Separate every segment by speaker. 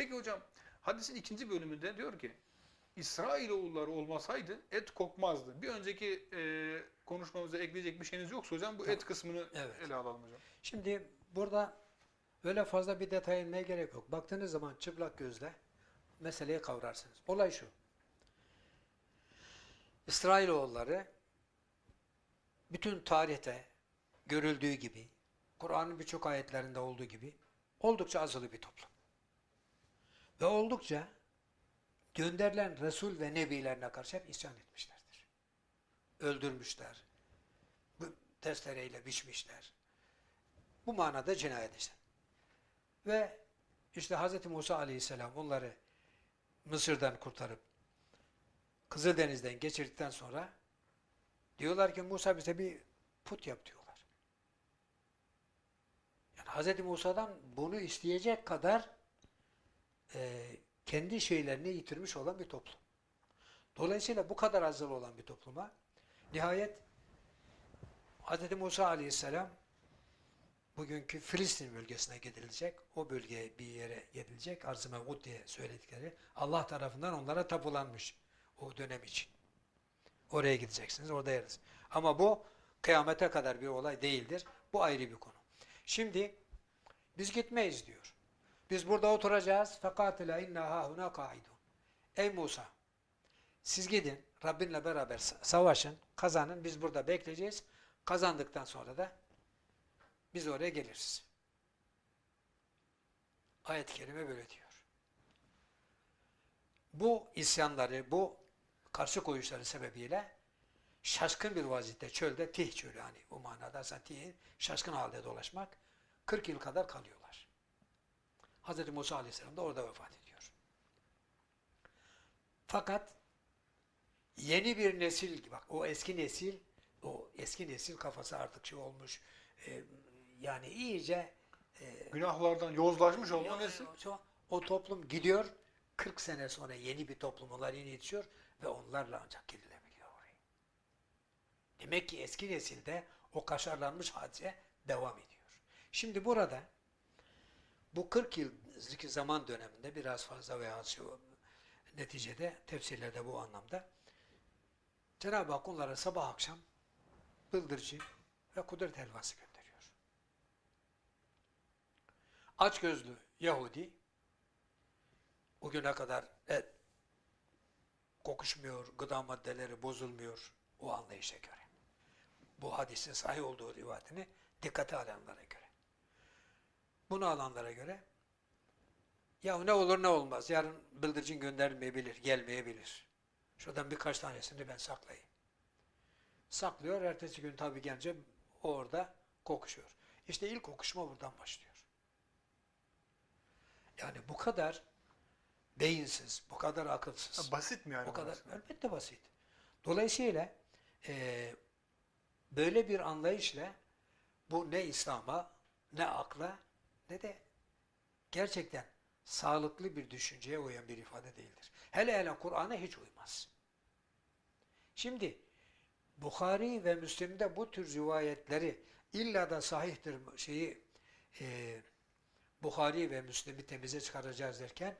Speaker 1: Peki hocam hadisin ikinci bölümünde diyor ki İsrailoğulları olmasaydı et kokmazdı. Bir önceki e, konuşmamıza ekleyecek bir şeyiniz yoksa hocam bu et kısmını
Speaker 2: Evet.
Speaker 1: ele alalım hocam.
Speaker 2: Şimdi burada öyle fazla bir detaya inmeye gerek yok. Baktığınız zaman çıplak gözle meseleyi kavrarsınız. Olay şu. İsrailoğulları bütün tarihte görüldüğü gibi, Kur'an'ın birçok ayetlerinde olduğu gibi oldukça azılı bir toplum. Ve oldukça gönderilen Resul ve Nebilerine karşı hep isyan etmişlerdir. Öldürmüşler, bu testereyle biçmişler. Bu manada cinayet işler. Ve işte Hz. Musa aleyhisselam onları Mısır'dan kurtarıp Kızıldeniz'den geçirdikten sonra diyorlar ki Musa bize bir put yap diyorlar. Yani Hz. Musa'dan bunu isteyecek kadar kendi şeylerini yitirmiş olan bir toplum. Dolayısıyla bu kadar azılı olan bir topluma nihayet Hz. Musa aleyhisselam bugünkü Filistin bölgesine gidilecek. O bölgeye bir yere gidilecek. Arz-ı diye söyledikleri. Allah tarafından onlara tapulanmış o dönem için. Oraya gideceksiniz, orada yeriz. Ama bu kıyamete kadar bir olay değildir. Bu ayrı bir konu. Şimdi biz gitmeyiz diyor. Biz burada oturacağız. Fekatile inna hahuna kaidun. Ey Musa, siz gidin, Rabbinle beraber sa- savaşın, kazanın. Biz burada bekleyeceğiz. Kazandıktan sonra da biz oraya geliriz. Ayet-i Kerime böyle diyor. Bu isyanları, bu karşı koyuşları sebebiyle şaşkın bir vaziyette çölde, Tih çölü hani o manada Tih'in şaşkın halde dolaşmak 40 yıl kadar kalıyorlar. Hz. Musa Aleyhisselam da orada vefat ediyor. Fakat yeni bir nesil, bak o eski nesil, o eski nesil kafası artık şey olmuş, e, yani iyice e,
Speaker 1: Günahlardan yozlaşmış olma nesil.
Speaker 2: o- toplum gidiyor, 40 sene sonra yeni bir toplum yeni yetişiyor ve onlarla ancak gelinebiliyor oraya. Demek ki eski nesilde o kaşarlanmış hadise devam ediyor. Şimdi burada bu 40 yıllık zaman döneminde biraz fazla veya neticede tefsirlerde bu anlamda Cenab-ı Hak onlara sabah akşam bıldırcı ve kudret helvası gönderiyor. Açgözlü Yahudi o güne kadar et kokuşmuyor, gıda maddeleri bozulmuyor o anlayışa göre. Bu hadisin sahih olduğu rivayetini dikkate alanlara göre. Bunu alanlara göre ya ne olur ne olmaz. Yarın bıldırcın göndermeyebilir, gelmeyebilir. Şuradan birkaç tanesini ben saklayayım. Saklıyor. Ertesi gün tabii gelince orada kokuşuyor. İşte ilk kokuşma buradan başlıyor. Yani bu kadar beyinsiz, bu kadar akılsız.
Speaker 1: Ha, basit mi yani?
Speaker 2: O kadar elbette basit. Dolayısıyla eee, böyle bir anlayışla bu ne İslam'a, ne akla, ne de gerçekten sağlıklı bir düşünceye uyan bir ifade değildir. Hele hele Kur'an'a hiç uymaz. Şimdi Bukhari ve Müslim'de bu tür rivayetleri illa da sahihtir şeyi eee Bukhari ve Müslim'i temize çıkaracağız derken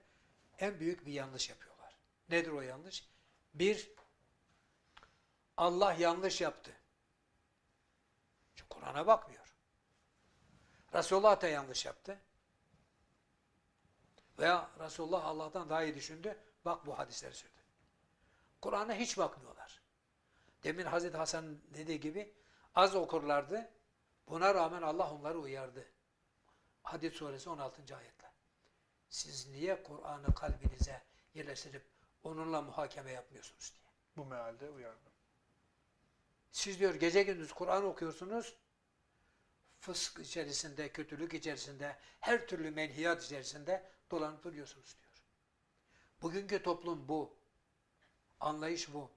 Speaker 2: en büyük bir yanlış yapıyorlar. Nedir o yanlış? Bir, Allah yanlış yaptı. Kur'an'a bakmıyor. Resulullah da yanlış yaptı. Veya Resulullah Allah'tan daha iyi düşündü. Bak bu hadisleri söyledi. Kur'an'a hiç bakmıyorlar. Demin Hazreti Hasan dediği gibi az okurlardı. Buna rağmen Allah onları uyardı. Hadid suresi 16. ayetle. Siz niye Kur'an'ı kalbinize yerleştirip onunla muhakeme yapmıyorsunuz diye.
Speaker 1: Bu mealde uyardım.
Speaker 2: Siz diyor gece gündüz Kur'an okuyorsunuz. Fısk içerisinde, kötülük içerisinde, her türlü menhiyat içerisinde dolanıp duruyorsunuz diyor. Bugünkü toplum bu. Anlayış bu.